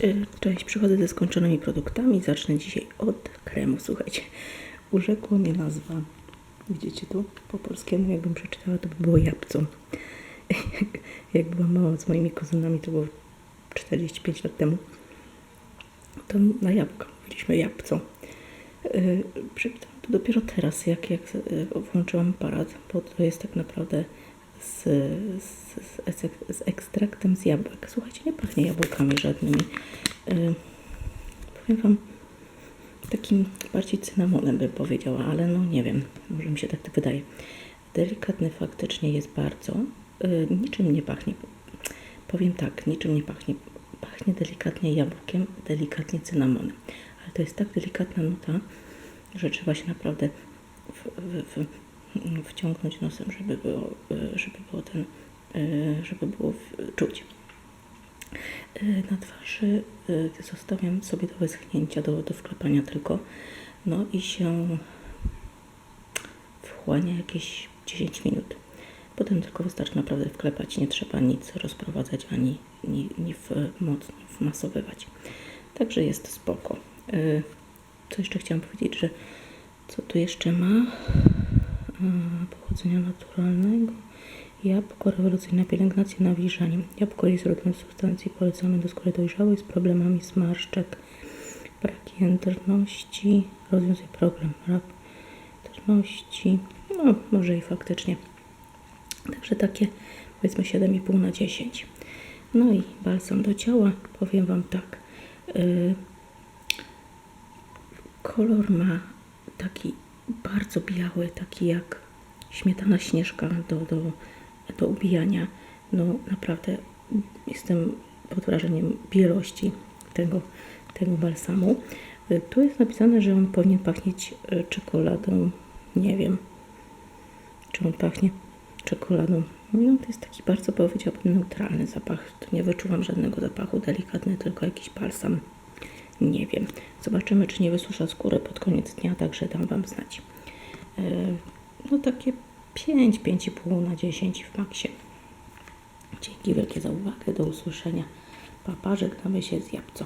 Y, Cześć, przychodzę ze skończonymi produktami. Zacznę dzisiaj od kremu. Słuchajcie, urzekła mnie nazwa. Widzicie tu? Po polskiemu, jakbym przeczytała, to by było jabłco. Jak byłam mała z moimi kuzynami, to było 45 lat temu, to na jabłko mówiliśmy jabłco. Yy, Przeczytałam to dopiero teraz, jak, jak yy, włączyłam aparat, bo to jest tak naprawdę z, z, z, z, ekstraktem z jabłek. Słuchajcie, nie pachnie jabłkami żadnymi. Yy, powiem Wam, takim bardziej cynamonem bym powiedziała, ale no nie wiem, może mi się tak wydaje. Delikatny faktycznie jest bardzo. Yy, niczym nie pachnie. Powiem tak, niczym nie pachnie. Pachnie delikatnie jabłkiem, delikatnie cynamonem. Ale to jest tak delikatna nuta, że trzeba się naprawdę w, w, w, wciągnąć nosem, żeby było, yy, żeby było ten, yy, żeby było czuć. Yy, Na twarzy zostawiam sobie do wyschnięcia, do, do wklepania tylko. No i się wchłania jakieś 10 minut. Potem tylko wystarczy naprawdę wklepać, nie trzeba nic rozprowadzać ani ni, ni w, mocno wmasowywać. Także jest spoko. Co jeszcze chciałam powiedzieć, że co tu jeszcze ma? Yy, Pochodzenia naturalnego. Jabłko, rewolucyjna pielęgnacja, nawilżanie. Jabłko jest rodem substancji polecamy do skóry dojrzałej z problemami zmarszczek, brak jędrności, rozwiązuje problem brak jędrności, no może i faktycznie. Także takie powiedzmy 7,5 na 10. No i balsam do ciała, powiem Wam tak. Yy, kolor ma taki bardzo biały, taki jak śmietana śnieżka do, do, do ubijania. No naprawdę jestem pod wrażeniem bielości tego, tego balsamu. Tu jest napisane, że on powinien pachnieć y, czekoladą. Nie wiem, czy on pachnie czekoladą. No to jest taki bardzo powiedziałabym neutralny zapach. Tu nie wyczuwam żadnego zapachu, delikatny, tylko jakiś balsam. Nie wiem. Zobaczymy, czy nie wysusza skóry pod koniec dnia, także dam Wam znać. Yy, No takie 5, 5,5 na 10 w maksie. Dzięki wielkie za uwagę. Do usłyszenia. Papa, żegnamy się z Jabłco.